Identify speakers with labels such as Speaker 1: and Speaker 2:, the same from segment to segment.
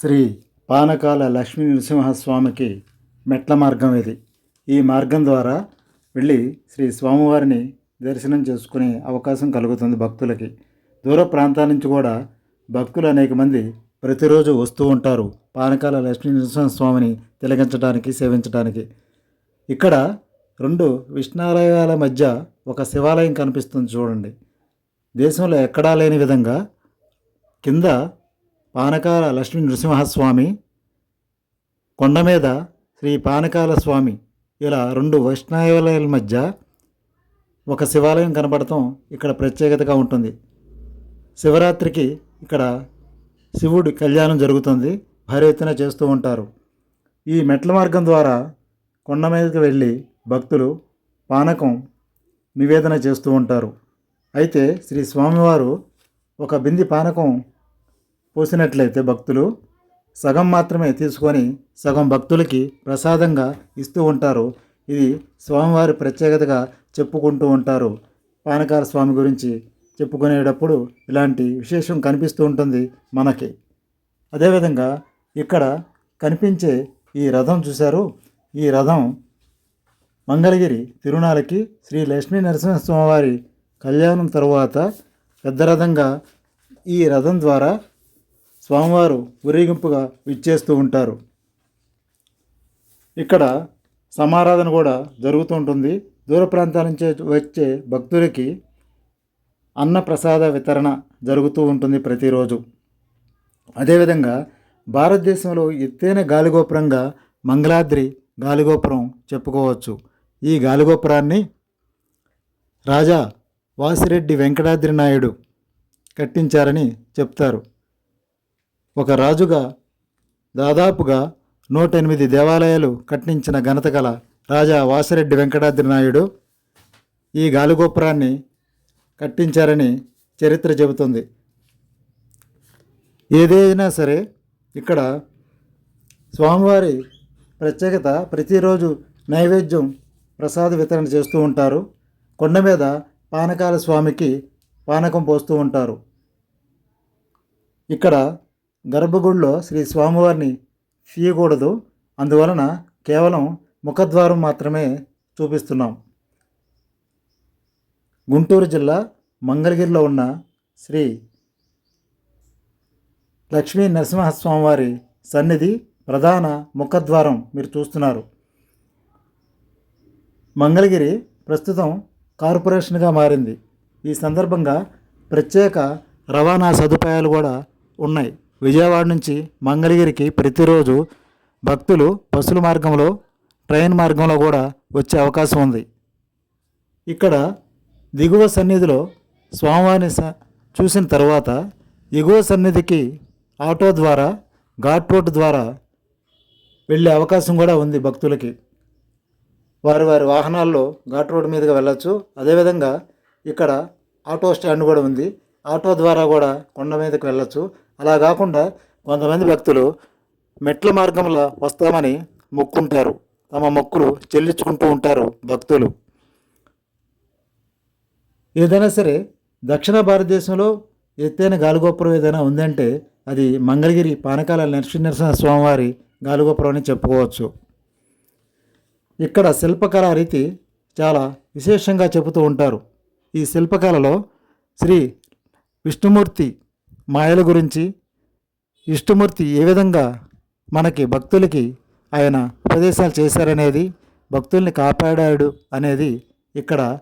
Speaker 1: శ్రీ పానకాల లక్ష్మీ నృసింహస్వామికి మెట్ల మార్గం ఇది. ఈ మార్గం ద్వారా వెళ్ళి శ్రీ స్వామివారిని దర్శనం చేసుకునే అవకాశం కలుగుతుంది భక్తులకి. దూర ప్రాంతాల నుంచి కూడా భక్తులు అనేక మంది ప్రతిరోజు వస్తూ ఉంటారు పానకాల లక్ష్మీ నృసింహస్వామిని తిలగించడానికి సేవించడానికి ఇక్కడ రెండు విష్ణాలయాల మధ్య ఒక శివాలయం కనిపిస్తుంది చూడండి. దేశంలో ఎక్కడా లేని విధంగా కింద పానకాల లక్ష్మీ నృసింహస్వామి కొండ మీద శ్రీ పానకాల స్వామి ఇలా రెండు వైష్ణవాలయాల మధ్య ఒక శివాలయం కనబడటం ఇక్కడ ప్రత్యేకతగా ఉంటుంది. శివరాత్రికి ఇక్కడ శివుడి కళ్యాణం జరుగుతుంది. భారీ ఎత్తున చేస్తూ ఉంటారు. ఈ మెట్ల మార్గం ద్వారా కొండ మీదకి వెళ్ళి భక్తులు పానకం నివేదన చేస్తూ ఉంటారు. అయితే శ్రీ స్వామివారు ఒక బింది పానకం పోసినట్లయితే భక్తులు సగం మాత్రమే తీసుకొని సగం భక్తులకి ప్రసాదంగా ఇస్తూ ఉంటారు. ఇది స్వామివారి ప్రత్యేకతగా చెప్పుకుంటూ ఉంటారు. పానకాల స్వామి గురించి చెప్పుకునేటప్పుడు ఇలాంటి విశేషం కనిపిస్తూ ఉంటుంది మనకి. అదేవిధంగా ఇక్కడ కనిపించే ఈ రథం చూశారు? ఈ రథం మంగళగిరి తిరునాళ్ళకి శ్రీ లక్ష్మీ నరసింహస్వామివారి కళ్యాణం తరువాత పెద్ద రథంగా ఈ రథం ద్వారా స్వామివారు ఊరేగింపుగా విచ్చేస్తూ ఉంటారు. ఇక్కడ సమారాధన కూడా జరుగుతూ ఉంటుంది. దూర ప్రాంతాల నుంచి వచ్చే భక్తులకి అన్నప్రసాద వితరణ జరుగుతూ ఉంటుంది ప్రతిరోజు. అదేవిధంగా భారతదేశంలో ఎత్తైన గాలిగోపురంగా మంగళాద్రి గాలిగోపురం చెప్పుకోవచ్చు. ఈ గాలిగోపురాన్ని రాజా వాసిరెడ్డి వెంకటాద్రి నాయుడు కట్టించారని చెప్తారు. ఒక రాజుగా దాదాపుగా నూట ఎనిమిది దేవాలయాలు కట్టించిన ఘనత గల రాజా వాసిరెడ్డి వెంకటాద్రి నాయుడు ఈ గాలిగోపురాన్ని కట్టించారని చరిత్ర చెబుతుంది. ఏదైనా సరే ఇక్కడ స్వామివారి ప్రత్యేకత ప్రతిరోజు నైవేద్యం ప్రసాద వితరణ చేస్తూ ఉంటారు. కొండ మీద పానకాల స్వామికి పానకం పోస్తూ ఉంటారు. ఇక్కడ గర్భగుడిలో శ్రీ స్వామివారిని తీయకూడదు అందువలన కేవలం ముఖద్వారం మాత్రమే చూపిస్తున్నాం. గుంటూరు జిల్లా మంగళగిరిలో ఉన్న శ్రీ లక్ష్మీ నరసింహస్వామివారి సన్నిధి ప్రధాన ముఖద్వారం మీరు చూస్తున్నారు. మంగళగిరి ప్రస్తుతం కార్పొరేషన్గా మారింది. ఈ సందర్భంగా ప్రత్యేక రవాణా సదుపాయాలు కూడా ఉన్నాయి. విజయవాడ నుంచి మంగళగిరికి ప్రతిరోజు భక్తులు బస్సుల మార్గంలో ట్రైన్ మార్గంలో కూడా వచ్చే అవకాశం ఉంది. ఇక్కడ దిగువ సన్నిధిలో స్వామివారిని స చూసిన తర్వాత ఎగువ సన్నిధికి ఆటో ద్వారా ఘాట్ రోడ్ ద్వారా వెళ్ళే అవకాశం కూడా ఉంది భక్తులకి. వారి వారి వాహనాల్లో ఘాట్ రోడ్ మీదుగా వెళ్ళచ్చు. అదేవిధంగా ఇక్కడ ఆటో స్టాండ్ కూడా ఉంది. ఆటో ద్వారా కూడా కొండ మీదకి వెళ్ళచ్చు. అలా కాకుండా కొంతమంది భక్తులు మెట్ల మార్గంలో వస్తామని మొక్కుంటారు. తమ మొక్కులు చెల్లించుకుంటూ ఉంటారు భక్తులు. ఏదైనా సరే దక్షిణ భారతదేశంలో ఎత్తైన గాలిగోపురం ఏదైనా ఉందంటే అది మంగళగిరి పానకాల నరసింహ స్వామివారి గాలిగోపురం అని చెప్పుకోవచ్చు. ఇక్కడ శిల్పకళా రీతి చాలా విశేషంగా చెబుతూ ఉంటారు. ఈ శిల్పకళలో శ్రీ విష్ణుమూర్తి మాయల గురించి ఇష్టమూర్తి ఏ విధంగా మనకి భక్తులకి ఆయన ఉపదేశాలు చేశారనేది భక్తుల్ని కాపాడాడు అనేది ఇక్కడ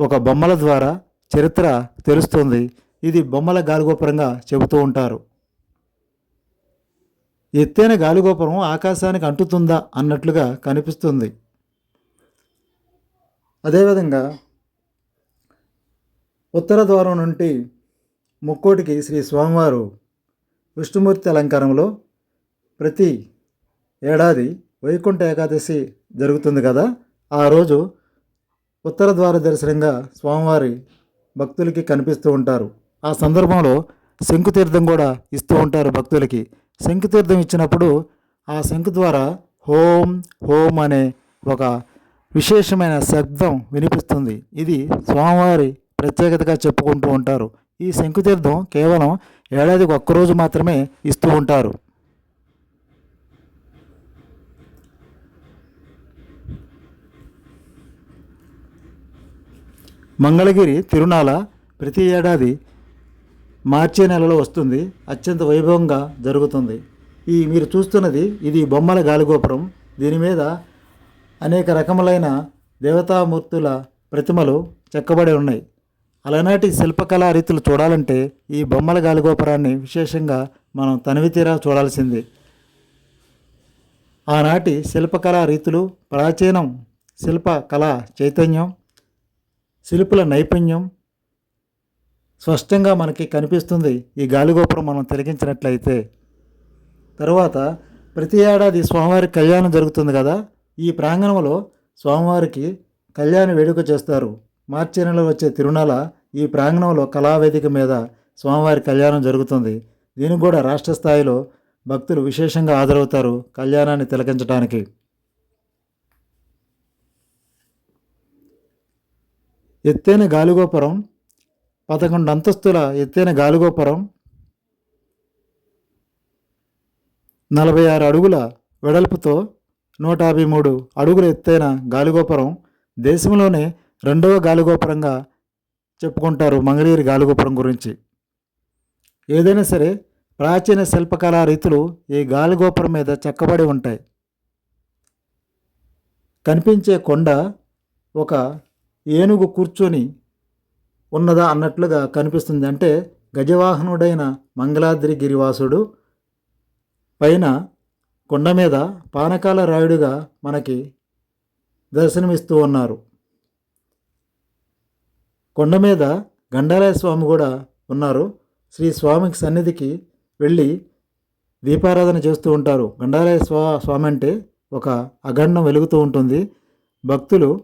Speaker 1: ఒక బొమ్మల ద్వారా చరిత్ర తెలుస్తుంది. ఇది బొమ్మల గాలిగోపురంగా చెబుతూ ఉంటారు. ఎత్తైన గాలిగోపురం ఆకాశానికి అంటుతుందా అన్నట్లుగా కనిపిస్తుంది. అదేవిధంగా ఉత్తర ద్వారం నుండి ముక్కోటికి శ్రీ స్వామివారు విష్ణుమూర్తి అలంకారంలో ప్రతి ఏడాది వైకుంఠ ఏకాదశి జరుగుతుంది కదా. ఆ రోజు ఉత్తర ద్వార దర్శనంగా స్వామివారి భక్తులకి కనిపిస్తూ ఉంటారు. ఆ సందర్భంలో శంకుతీర్థం కూడా ఇస్తూ ఉంటారు భక్తులకి. శంకుతీర్థం ఇచ్చినప్పుడు ఆ శంకు ద్వారా హోం హోం అనే ఒక విశేషమైన శబ్దం వినిపిస్తుంది. ఇది స్వామివారి ప్రత్యేకతగా చెప్పుకుంటూ ఉంటారు. ఈ శంకుతీర్థం కేవలం ఏడాదికి ఒక్కరోజు మాత్రమే ఇస్తూ ఉంటారు. మంగళగిరి తిరునాల ప్రతి ఏడాది మార్చి నెలలో వస్తుంది. అత్యంత వైభవంగా జరుగుతుంది. ఈ మీరు చూస్తున్నది ఇది బొమ్మల గాలిగోపురం. దీని మీద అనేక రకములైన దేవతామూర్తుల ప్రతిమలు చెక్కబడి ఉన్నాయి. అలనాటి శిల్పకళా రీతులు చూడాలంటే ఈ బొమ్మల గాలిగోపురాన్ని విశేషంగా మనం తనివితీరా చూడాల్సిందే. ఆనాటి శిల్పకళా రీతులు ప్రాచీనం శిల్ప కళా చైతన్యం శిల్పుల నైపుణ్యం స్పష్టంగా మనకి కనిపిస్తుంది ఈ గాలిగోపురం మనం తిరిగించినట్లయితే తరువాత ప్రతి ఏడాది స్వామివారి కళ్యాణం జరుగుతుంది కదా ఈ ప్రాంగణంలో స్వామివారికి కళ్యాణ వేడుక చేస్తారు. మార్చి నెలలో వచ్చే తిరుణాల ఈ ప్రాంగణంలో కళావేదిక మీద స్వామివారి కళ్యాణం జరుగుతుంది. దీనికి కూడా రాష్ట్ర స్థాయిలో భక్తులు విశేషంగా హాజరవుతారు కళ్యాణాన్ని తిలకించడానికి ఎత్తైన గాలిగోపురం పదకొండు అంతస్తుల ఎత్తైన గాలిగోపురం నలభై ఆరు అడుగుల వెడల్పుతో నూట యాభై మూడు అడుగుల ఎత్తైన గాలిగోపురం దేశంలోనే రెండవ గాలిగోపురంగా చెప్పుకుంటారు మంగళగిరి గాలిగోపురం గురించి. ఏదైనా సరే ప్రాచీన శిల్పకళా రీతులు ఈ గాలిగోపురం మీద చెక్కబడి ఉంటాయి. కనిపించే కొండ ఒక ఏనుగు కూర్చొని ఉన్నదా అన్నట్లుగా కనిపిస్తుంది. అంటే గజవాహనుడైన మంగళాద్రి గిరివాసుడు పైన కొండ మీద పానకాల రాయుడుగా మనకి దర్శనమిస్తూ ఉన్నారు. కొండ మీద గండాలయ స్వామి కూడా ఉన్నారు. శ్రీ స్వామికి సన్నిధికి వెళ్ళి దీపారాధన చేస్తూ ఉంటారు. గండాలయ స్వా స్వామి అంటే ఒక అఖండం వెలుగుతూ ఉంటుంది. భక్తులు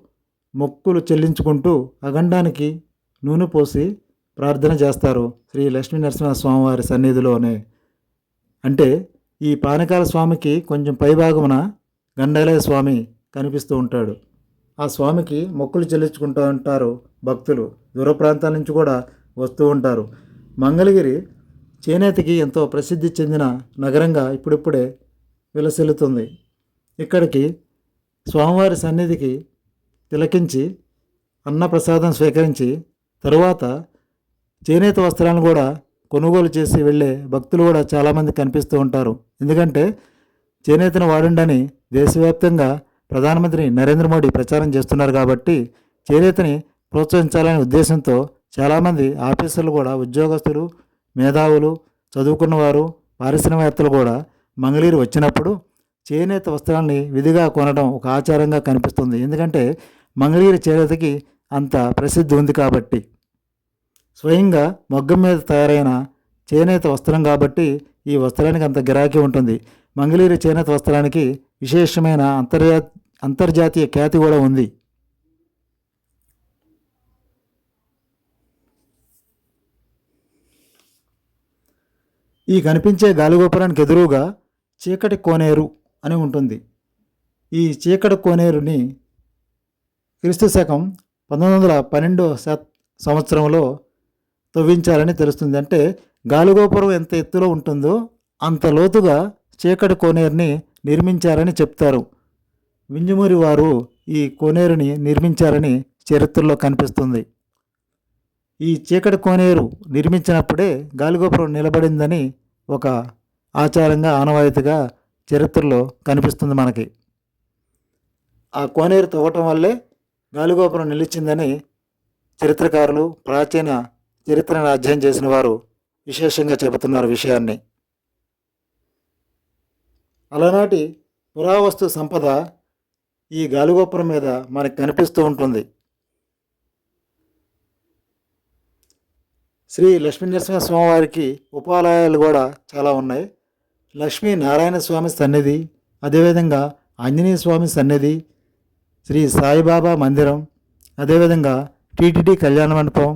Speaker 1: మొక్కులు చెల్లించుకుంటూ అఖండానికి నూనె పోసి ప్రార్థన చేస్తారు. శ్రీ లక్ష్మీ నరసింహ స్వామివారి సన్నిధిలోనే. అంటే ఈ పానకాల స్వామికి కొంచెం పైభాగమున గండాలయ స్వామి కనిపిస్తూ ఉంటాడు. ఆ స్వామికి మొక్కులు చెల్లించుకుంటూ ఉంటారు. భక్తులు దూర ప్రాంతాల నుంచి కూడా వస్తూ ఉంటారు. మంగళగిరి చేనేతకి ఎంతో ప్రసిద్ధి చెందిన నగరంగా ఇప్పుడిప్పుడే విలసిల్లుతుంది. ఇక్కడికి స్వామివారి సన్నిధికి తిలకించి అన్నప్రసాదం స్వీకరించి తరువాత చేనేత వస్త్రాలను కూడా కొనుగోలు చేసి వెళ్ళే భక్తులు కూడా చాలామంది కనిపిస్తూ ఉంటారు. ఎందుకంటే చేనేతను వాడండి దేశవ్యాప్తంగా ప్రధానమంత్రి నరేంద్ర మోడీ ప్రచారం చేస్తున్నారు కాబట్టి చేనేతని ప్రోత్సహించాలనే ఉద్దేశంతో చాలామంది ఆఫీసర్లు కూడా ఉద్యోగస్తులు మేధావులు చదువుకున్నవారు పారిశ్రామికవేత్తలు కూడా మంగళీరు వచ్చినప్పుడు చేనేత వస్త్రాన్ని విధిగా కొనడం ఒక ఆచారంగా కనిపిస్తుంది. ఎందుకంటే మంగళీరు చేనేతకి అంత ప్రసిద్ధి ఉంది కాబట్టి. స్వయంగా మగ్గం మీద తయారైన చేనేత వస్త్రం కాబట్టి ఈ వస్త్రానికి అంత గిరాకీ ఉంటుంది. మంగళీరు చేనేత వస్త్రానికి విశేషమైన అంతర్జా అంతర్జాతీయ ఖ్యాతి కూడా ఉంది. ఈ కనిపించే గాలిగోపురానికి ఎదురుగా చీకటి కోనేరు అని ఉంటుంది. ఈ చీకటి కోనేరుని క్రీస్తు శకం పంతొమ్మిది వందల పన్నెండో సంవత్సరంలో తవ్వించారని తెలుస్తుంది. అంటే గాలిగోపురం ఎంత ఎత్తులో ఉంటుందో అంత లోతుగా చీకటి కోనేరుని నిర్మించారని చెప్తారు. వింజమూరి వారు ఈ కోనేరుని నిర్మించారని చరిత్రలో కనిపిస్తుంది. ఈ చీకటి కోనేరు నిర్మించినప్పుడే గాలిగోపురం నిలబడిందని ఒక ఆచారంగా ఆనవాయితీగా చరిత్రలో కనిపిస్తుంది మనకి. ఆ కోనేరు తవ్వటం వల్లే గాలిగోపురం నిలిచిందని చరిత్రకారులు ప్రాచీన చరిత్రను అధ్యయనం చేసిన వారు విశేషంగా చెబుతున్నారు విషయాన్ని. అలనాటి పురావస్తు సంపద ఈ గాలిగోపురం మీద మనకు కనిపిస్తూ ఉంటుంది. శ్రీ లక్ష్మీ నరసింహ స్వామివారికి ఉపాలయాలు కూడా చాలా ఉన్నాయి. లక్ష్మీ నారాయణ స్వామి సన్నిధి అదేవిధంగా ఆంజనేయ స్వామి సన్నిధి శ్రీ సాయిబాబా మందిరం అదేవిధంగా టీటీడీ కళ్యాణ మండపం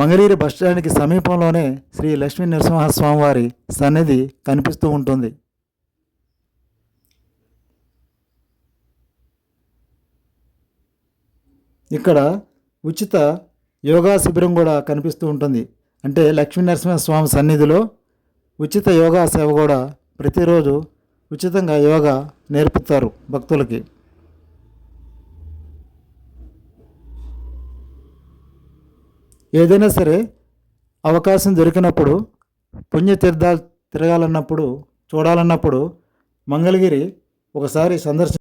Speaker 1: మంగళీరు బస్టాండ్కి సమీపంలోనే శ్రీ లక్ష్మీ నరసింహస్వామివారి సన్నిధి కనిపిస్తూ ఉంటుంది. ఇక్కడ ఉచిత యోగా శిబిరం కూడా కనిపిస్తూ ఉంటుంది. అంటే లక్ష్మీ నరసింహస్వామి సన్నిధిలో ఉచిత యోగా సేవ కూడా ప్రతిరోజు ఉచితంగా యోగా నేర్పుతారు భక్తులకి. ఏదైనా సరే అవకాశం దొరికినప్పుడు పుణ్యతీర్థాలు తిరగాలన్నప్పుడు చూడాలన్నప్పుడు మంగళగిరి ఒకసారి సందర్శ